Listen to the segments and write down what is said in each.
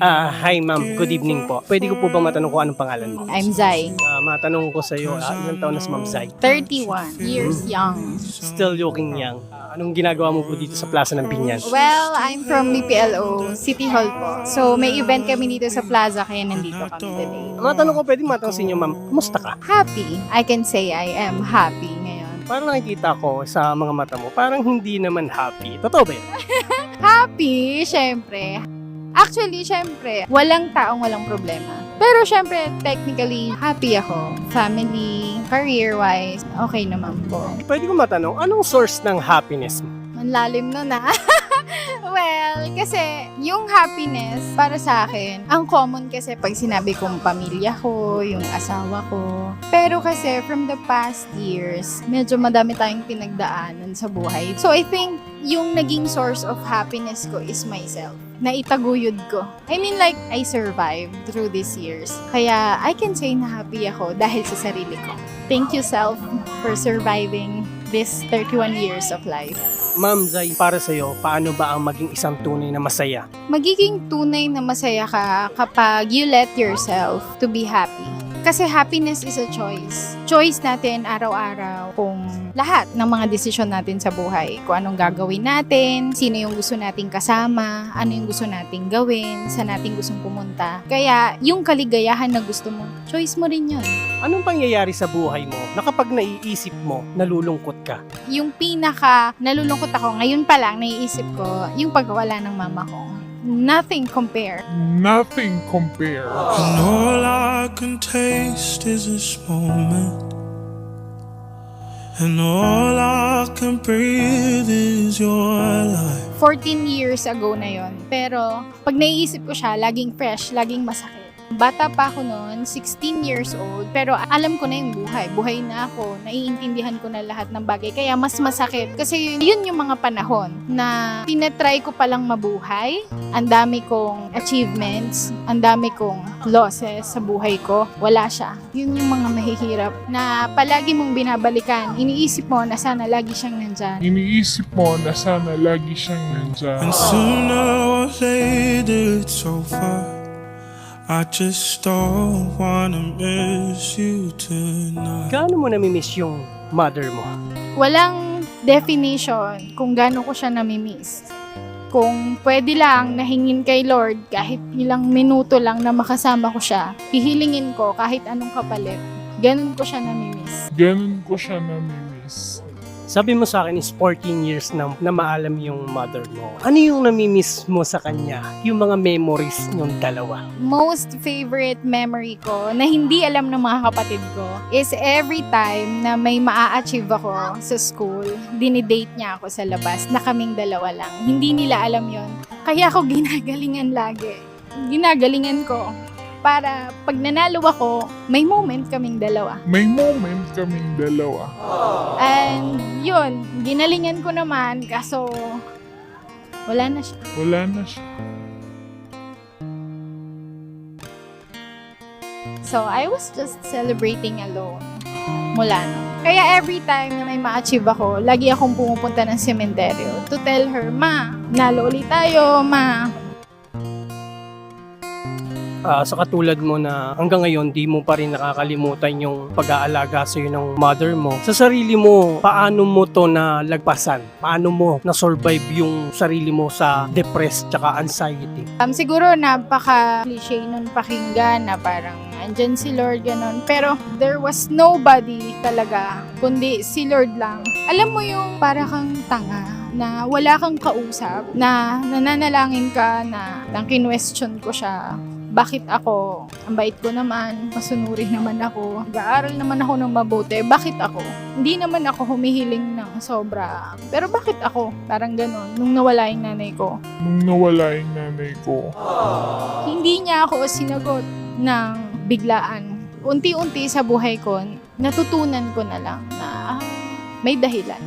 Ah, hi ma'am. Good evening po. Pwede ko po ba matanong kung anong pangalan mo? I'm Zai, Ah, matanong ko sa iyo, ah, ilang taon na si Ma'am Zai? 31 years young. Still looking young. Ah, anong ginagawa mo po dito sa Plaza ng Binyan? Well, I'm from BPLO, City Hall po. So, may event kami dito sa plaza, kaya nandito kami today. Matanong ko, pwede matanong sa inyo ma'am, kumusta ka? Happy. I can say I am happy ngayon. Parang nakikita ko sa mga mata mo, parang hindi naman happy. Totoo ba yun? Happy, syempre. Actually, syempre, walang taong walang problema. Pero syempre, technically, happy ako. Family, career-wise, okay naman po. Pwede ko matanong, anong source ng happiness mo? Ang lalim nun ah. well, kasi yung happiness para sa akin, ang common kasi pag sinabi kong pamilya ko, yung asawa ko. Pero kasi from the past years, medyo madami tayong pinagdaanan sa buhay. So I think yung naging source of happiness ko is myself. Naitaguyod ko. I mean like, I survived through these years. Kaya I can say na happy ako dahil sa sarili ko. Thank you self for surviving this 31 years of life. Ma'am Zai, para sa iyo, paano ba ang maging isang tunay na masaya? magiging tunay na masaya ka kapag you let yourself to be happy. Kasi happiness is a choice. Choice natin araw-araw kung lahat ng mga desisyon natin sa buhay. Kung anong gagawin natin, sino yung gusto nating kasama, ano yung gusto nating gawin, saan natin gustong pumunta. Kaya yung kaligayahan na gusto mo, choice mo rin yun. Anong pangyayari sa buhay mo na kapag naiisip mo, nalulungkot ka? Yung pinaka nalulungkot ako, ngayon pa lang naiisip ko, yung pagkawala ng mama ko. Nothing compare Nothing compares. And all I can taste is this moment. And all I can breathe is your life. 14 years ago na yon. Pero pag naiisip ko siya, laging fresh, laging masakit. Bata pa ako noon, 16 years old, pero alam ko na yung buhay. Buhay na ako, naiintindihan ko na lahat ng bagay. Kaya mas masakit. Kasi yun yung mga panahon na tinatry ko palang mabuhay. Ang dami kong achievements, ang dami kong losses sa buhay ko. Wala siya. Yun yung mga mahihirap na palagi mong binabalikan. Iniisip mo na sana lagi siyang nandyan. Iniisip mo na sana lagi siyang nandyan. And sooner or later it's over. I just don't wanna miss you tonight. Gaano mo namimiss yung mother mo? walang definition kung gaano ko siya namimiss. Kung pwede lang nahingin kay Lord kahit ilang minuto lang na makasama ko siya, hihilingin ko kahit anong kapalit. Ganun ko siya namimiss. Ganun ko siya namimiss. Sabi mo sa akin is 14 years na, na maalam yung mother mo. Ano yung namimiss mo sa kanya? Yung mga memories yung dalawa. Most favorite memory ko na hindi alam ng mga kapatid ko is every time na may maa-achieve ako sa school, dinidate niya ako sa labas na kaming dalawa lang. Hindi nila alam yon Kaya ako ginagalingan lagi. Ginagalingan ko para pag nanalo ako, may moment kaming dalawa. May moment kaming dalawa. And yun, ginalingan ko naman kaso wala na siya. Wala na siya. So, I was just celebrating alone mula nun. Kaya every time na may ma-achieve ako, lagi akong pumupunta ng sementeryo to tell her, Ma, nalo ulit tayo, Ma. Ah, sa katulad mo na hanggang ngayon di mo pa rin nakakalimutan yung pag-aalaga sa ng mother mo. Sa sarili mo, paano mo to na lagpasan? Paano mo na-survive yung sarili mo sa depressed tsaka anxiety? Um, siguro napaka-cliche nun pakinggan na parang andyan si Lord, ganun. Pero there was nobody talaga, kundi si Lord lang. Alam mo yung para kang tanga na wala kang kausap, na nananalangin ka na nang kinwestiyon ko siya bakit ako, ang bait ko naman, masunurin naman ako, nag-aaral naman ako ng mabuti, bakit ako? Hindi naman ako humihiling ng sobra. Pero bakit ako? Parang ganun, nung nawala yung nanay ko. Nung nawala yung nanay ko. Hindi niya ako sinagot ng biglaan. Unti-unti sa buhay ko, natutunan ko na lang na may dahilan.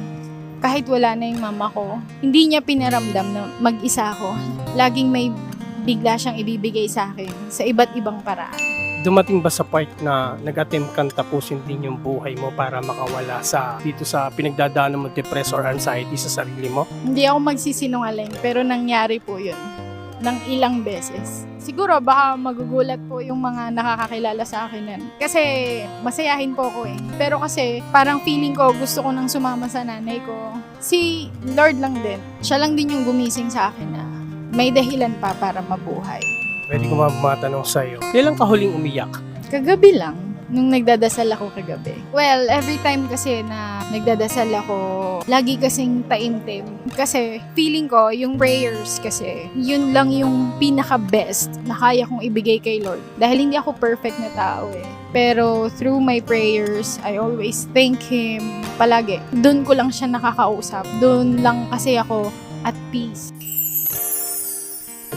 Kahit wala na yung mama ko, hindi niya pinaramdam na mag-isa ako. Laging may bigla siyang ibibigay sa akin sa iba't ibang paraan. Dumating ba sa part na nag-attempt kang tapusin din yung buhay mo para makawala sa dito sa pinagdadaanan mo depressed or anxiety sa sarili mo? Hindi ako magsisinungaling, pero nangyari po yun. ng ilang beses. Siguro baka magugulat po yung mga nakakakilala sa akin nun. Kasi masayahin po ako eh. Pero kasi parang feeling ko gusto ko nang sumama sa nanay ko. Si Lord lang din. Siya lang din yung gumising sa akin na may dahilan pa para mabuhay. Pwede ko matanong sa'yo. Kailan ka huling umiyak? Kagabi lang, nung nagdadasal ako kagabi. Well, every time kasi na nagdadasal ako, lagi kasing taimtim. Kasi feeling ko, yung prayers kasi, yun lang yung pinaka-best na kaya kong ibigay kay Lord. Dahil hindi ako perfect na tao eh. Pero through my prayers, I always thank Him palagi. Doon ko lang siya nakakausap. Doon lang kasi ako at peace.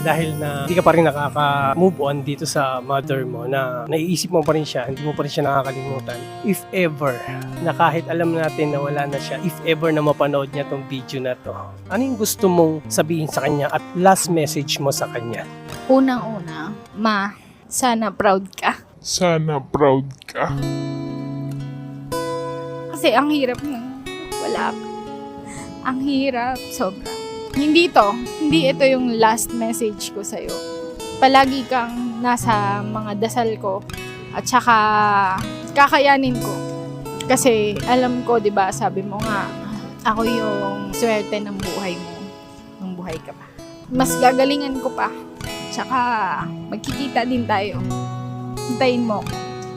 Dahil na hindi ka pa rin nakaka-move on dito sa mother mo na naiisip mo pa rin siya, hindi mo pa rin siya nakakalimutan. If ever, na kahit alam natin na wala na siya, if ever na mapanood niya tong video na to, ano yung gusto mong sabihin sa kanya at last message mo sa kanya? Unang-una, Ma, sana proud ka. Sana proud ka. Kasi ang hirap ng wala ka. Ang hirap, sobra. Hindi to, hindi ito yung last message ko sa'yo. Palagi kang nasa mga dasal ko at saka kakayanin ko. Kasi alam ko, di ba, sabi mo nga, ako yung swerte ng buhay mo. Nung buhay ka pa. Mas gagalingan ko pa. Tsaka magkikita din tayo. Hintayin mo.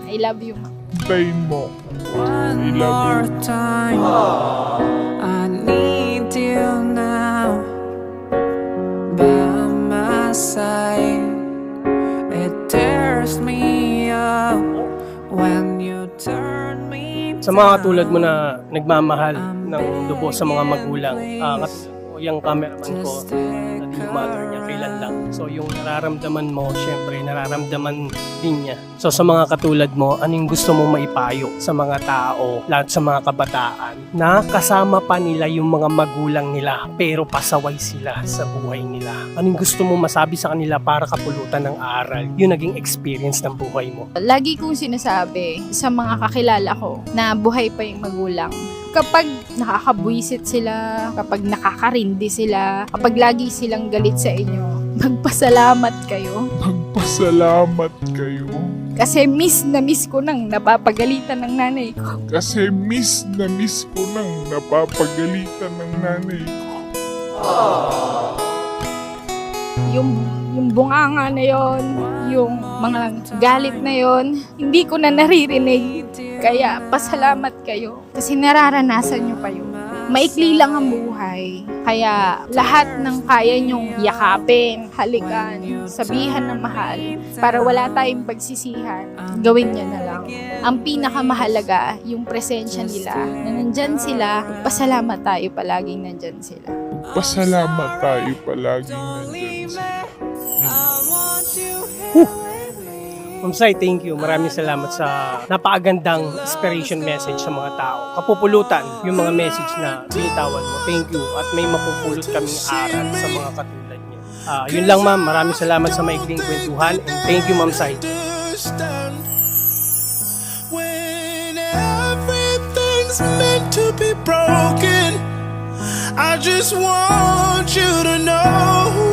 I love you. Hintayin mo. I One love more you. time. I my side. It tears me up when you turn me Sa mga katulad mo na nagmamahal ng lubo sa mga magulang, kat- yung cameraman ko, at yung mother niya, kailan lang. So yung nararamdaman mo, syempre nararamdaman din niya. So sa mga katulad mo, anong gusto mo maipayo sa mga tao, lahat sa mga kabataan, na kasama pa nila yung mga magulang nila, pero pasaway sila sa buhay nila. Anong gusto mo masabi sa kanila para kapulutan ng aral, yung naging experience ng buhay mo? Lagi kong sinasabi sa mga kakilala ko na buhay pa yung magulang. Kapag nakakabwisit sila, kapag nakakarindi sila, kapag lagi silang galit sa inyo, magpasalamat kayo. Magpasalamat kayo. Kasi miss na miss ko nang napapagalitan ng nanay ko. Kasi miss na miss ko nang napapagalitan ng nanay ko. Yung, yung bunganga na yon, yung mga galit na yon, hindi ko na naririnig. Kaya pasalamat kayo. Kasi nararanasan nyo pa yun. Maikli lang ang buhay. Kaya lahat ng kaya nyong yakapin, halikan, sabihan ng mahal, para wala tayong pagsisihan, gawin nyo na lang. Ang pinakamahalaga, yung presensya nila, na nandyan sila, pasalamat tayo palaging nandyan sila. Pasalamat tayo palagi nandiyan sila. Ma'am Sai, thank you. Maraming salamat sa napakagandang inspiration message sa mga tao. Kapupulutan yung mga message na binitawan mo. Thank you. At may mapupulot kaming aral sa mga katulad niyo. Ah, yun lang ma'am. Maraming salamat sa maikling kwentuhan. And thank you ma'am Sai. everything's meant to be broken. I just want you to know